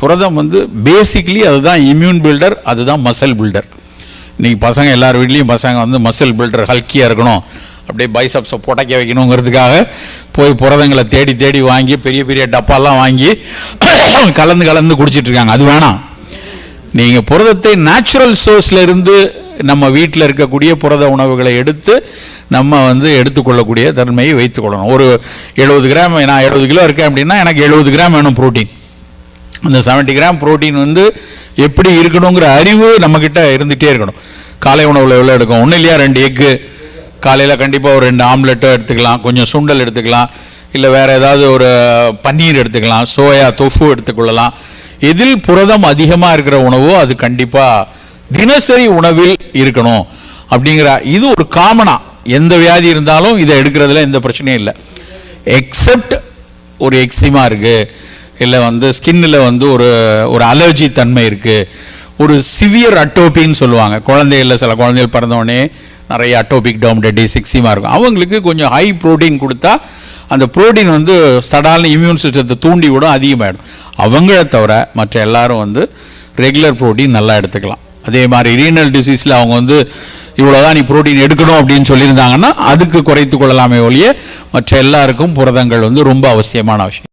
புரதம் வந்து பேசிக்லி அதுதான் இம்யூன் பில்டர் அதுதான் மசில் பில்டர் இன்றைக்கி பசங்க எல்லார் வீட்லேயும் பசங்க வந்து மசில் பில்டர் ஹல்கியாக இருக்கணும். அப்படியே பைசப்ஸை புடைக்க வைக்கணுங்கிறதுக்காக போய் புரதங்களை தேடி தேடி வாங்கி பெரிய பெரிய டப்பாலாம் வாங்கி கலந்து கலந்து குடிச்சிட்டு இருக்காங்க அது வேணாம். நீங்கள் புரதத்தை நேச்சுரல் சோர்ஸ்ல இருந்து நம்ம வீட்டில் இருக்கக்கூடிய புரத உணவுகளை எடுத்து நம்ம வந்து எடுத்துக்கொள்ளக்கூடிய தன்மையை வைத்துக்கொள்ளணும். ஒரு எழுபது கிராம் நான் எழுபது கிலோ இருக்கேன் அப்படின்னா எனக்கு எழுபது கிராம் வேணும் ப்ரோட்டீன் அந்த 70 கிராம் புரோட்டீன் வந்து எப்படி இருக்கணுங்கிற அறிவு நம்மக்கிட்ட இருந்துகிட்டே இருக்கணும். காலை உணவில் எவ்வளோ எடுக்கும்? ஒன்றும் இல்லையா? ரெண்டு எக்கு காலையில் கண்டிப்பாக ஒரு ரெண்டு ஆம்லெட்டோ எடுத்துக்கலாம். கொஞ்சம் சுண்டல் எடுத்துக்கலாம். இல்லை வேறு ஏதாவது ஒரு பன்னீர் எடுத்துக்கலாம். சோயா தொஃபு எடுத்துக்கொள்ளலாம். எதில் புரதம் அதிகமாக இருக்கிற உணவோ அது கண்டிப்பாக தினசரி உணவில் இருக்கணும். அப்படிங்கிற இது ஒரு காமனாக எந்த வியாதி இருந்தாலும் இதை எடுக்கிறதுல எந்த பிரச்சனையும் இல்லை. எக்ஸப்ட் ஒரு எக்ஸிமா இருக்குது இல்லை வந்து ஸ்கின்னில் வந்து ஒரு ஒரு அலர்ஜி தன்மை இருக்குது ஒரு சிவியர் அட்டோபின்னு சொல்லுவாங்க. குழந்தைகளில் சில குழந்தைகள் பிறந்தவொடனே நிறைய அட்டோபிக் டோம்டடிஸ் சிக்ஸிமா இருக்கும். அவங்களுக்கு கொஞ்சம் ஹை ப்ரோட்டீன் கொடுத்தா அந்த ப்ரோட்டீன் வந்து ஸ்டடால்னு இம்யூன் சிஸ்டத்தை தூண்டி விடும் அதிகமாகிடும் அவங்கள தவிர மற்ற எல்லாரும் வந்து ரெகுலர் ப்ரோட்டீன் நல்லா எடுத்துக்கலாம். அதே மாதிரி ரீனல் டிசீஸில் அவங்க வந்து இவ்வளோதான் நீ ப்ரோட்டீன் எடுக்கணும் அப்படின்னு சொல்லியிருந்தாங்கன்னா அதுக்கு குறைத்து கொள்ளலாமே ஒழிய மற்ற எல்லாருக்கும் புரதங்கள் வந்து ரொம்ப அவசியமான விஷயம்.